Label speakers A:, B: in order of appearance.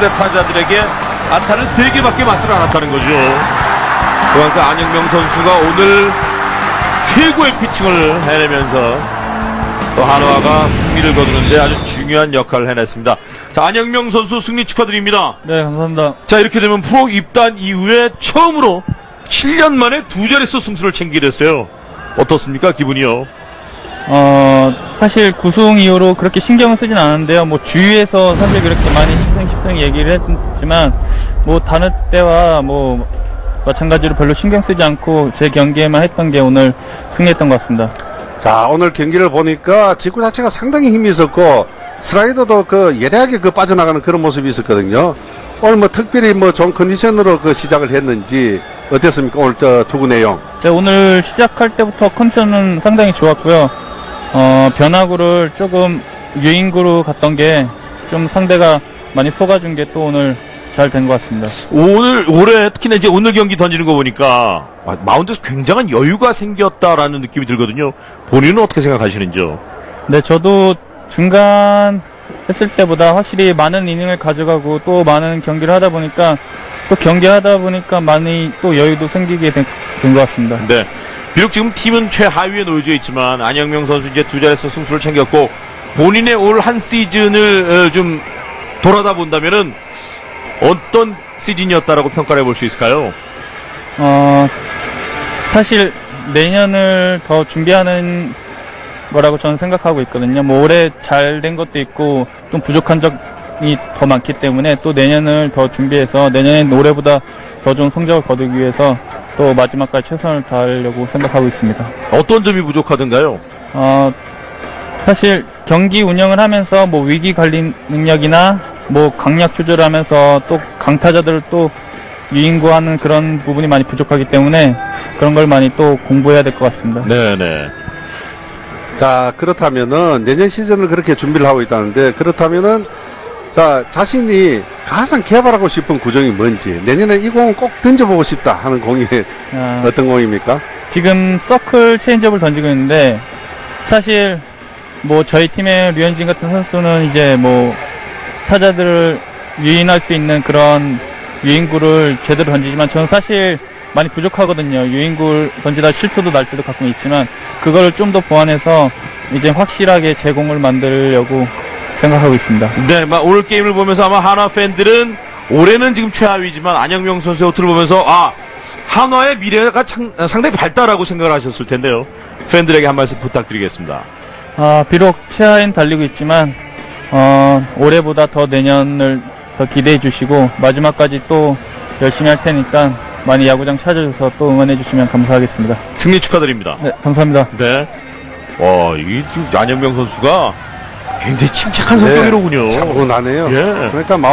A: 상대 타자들에게 안타를 3개밖에 맞지 않았다는 거죠. 그만큼 안영명 선수가 오늘 최고의 피칭을 해내면서 또 한화가 승리를 거두는데 아주 중요한 역할을 해냈습니다. 자, 안영명 선수 승리 축하드립니다.
B: 네, 감사합니다.
A: 자, 이렇게 되면 프로 입단 이후에 처음으로 7년 만에 두 자릿수 승수를 챙기게 됐어요. 어떻습니까? 기분이요?
B: 어, 사실 구승 이후로 그렇게 신경을 쓰진 않았는데요. 뭐 주위에서 사실 그렇게 많이 시승 시승 얘기를 했지만 뭐 다른 때와 뭐 마찬가지로 별로 신경 쓰지 않고 제 경기에만 했던 게 오늘 승리했던 것 같습니다.
C: 자, 오늘 경기를 보니까 직구 자체가 상당히 힘이 있었고, 슬라이더도 그 예리하게 그 빠져나가는 그런 모습이 있었거든요. 오늘 뭐 특별히 뭐 좋은 컨디션으로 그 시작을 했는지, 어땠습니까? 오늘 저 투구 내용.
B: 네, 오늘 시작할 때부터 컨디션은 상당히 좋았고요. 어, 변화구를 조금 유인구로 갔던 게 좀 상대가 많이 속아준 게 또 오늘 잘 된 것 같습니다.
A: 오늘, 올해, 특히나 이제 오늘 경기 던지는 거 보니까 아, 마운드에서 굉장한 여유가 생겼다라는 느낌이 들거든요. 본인은 어떻게 생각하시는지요?
B: 네, 저도 중간 했을 때보다 확실히 많은 이닝을 가져가고 또 많은 경기를 하다 보니까 또 경기하다 보니까 많이 또 여유도 생기게 된 것 같습니다.
A: 네. 비록 지금 팀은 최하위에 놓여져 있지만 안영명 선수 이제 두 자릿수 승수를 챙겼고 본인의 올 한 시즌을 어, 좀 돌아다 본다면은 어떤 시즌이었다라고 평가를 해볼 수 있을까요?
B: 어, 사실 내년을 더 준비하는 거라고 저는 생각하고 있거든요. 뭐 올해 잘 된 것도 있고 좀 부족한 점이 더 많기 때문에 또 내년을 더 준비해서 내년엔 올해보다 더 좋은 성적을 거두기 위해서 또 마지막까지 최선을 다하려고 생각하고 있습니다.
A: 어떤 점이 부족하던가요?
B: 어, 사실 경기 운영을 하면서 뭐 위기 관리 능력이나 뭐 강약 조절을 하면서 또 강타자들을 또 유인구하는 그런 부분이 많이 부족하기 때문에 그런 걸 많이 또 공부해야 될 것 같습니다.
A: 네네.
C: 자, 그렇다면은 내년 시즌을 그렇게 준비를 하고 있다는데, 그렇다면은, 자, 자신이 가장 개발하고 싶은 구종이 뭔지, 내년에 이 공은 꼭 던져보고 싶다 하는 공이
B: 아,
C: 어떤 공입니까?
B: 지금 서클 체인지업을 던지고 있는데 사실 뭐 저희 팀의 류현진 같은 선수는 이제 뭐 타자들을 유인할 수 있는 그런 유인구를 제대로 던지지만 저는 사실 많이 부족하거든요. 유인구를 던지다 실투도 날 때도 가끔 있지만 그거를 좀 더 보완해서 이제 확실하게 제공을 만들려고 생각하고 있습니다.
A: 네, 막 오늘 게임을 보면서 아마 한화 팬들은 올해는 지금 최하위지만 안영명 선수의 호투를 보면서 아 한화의 미래가 참- 상당히 밝다라고 생각을 하셨을 텐데요. 팬들에게 한 말씀 부탁드리겠습니다.
B: 아, 비록 최하인 달리고 있지만, 어, 올해보다 더 내년을 더 기대해 주시고, 마지막까지 또 열심히 할 테니까 많이 야구장 찾아줘서 또 응원해 주시면 감사하겠습니다.
A: 승리 축하드립니다.
B: 네, 감사합니다.
A: 네. 와, 이 지금 안영명 선수가 굉장히 침착한
C: 네,
A: 성격이로군요.
C: 차분하네요.
A: 예.
C: 그러니까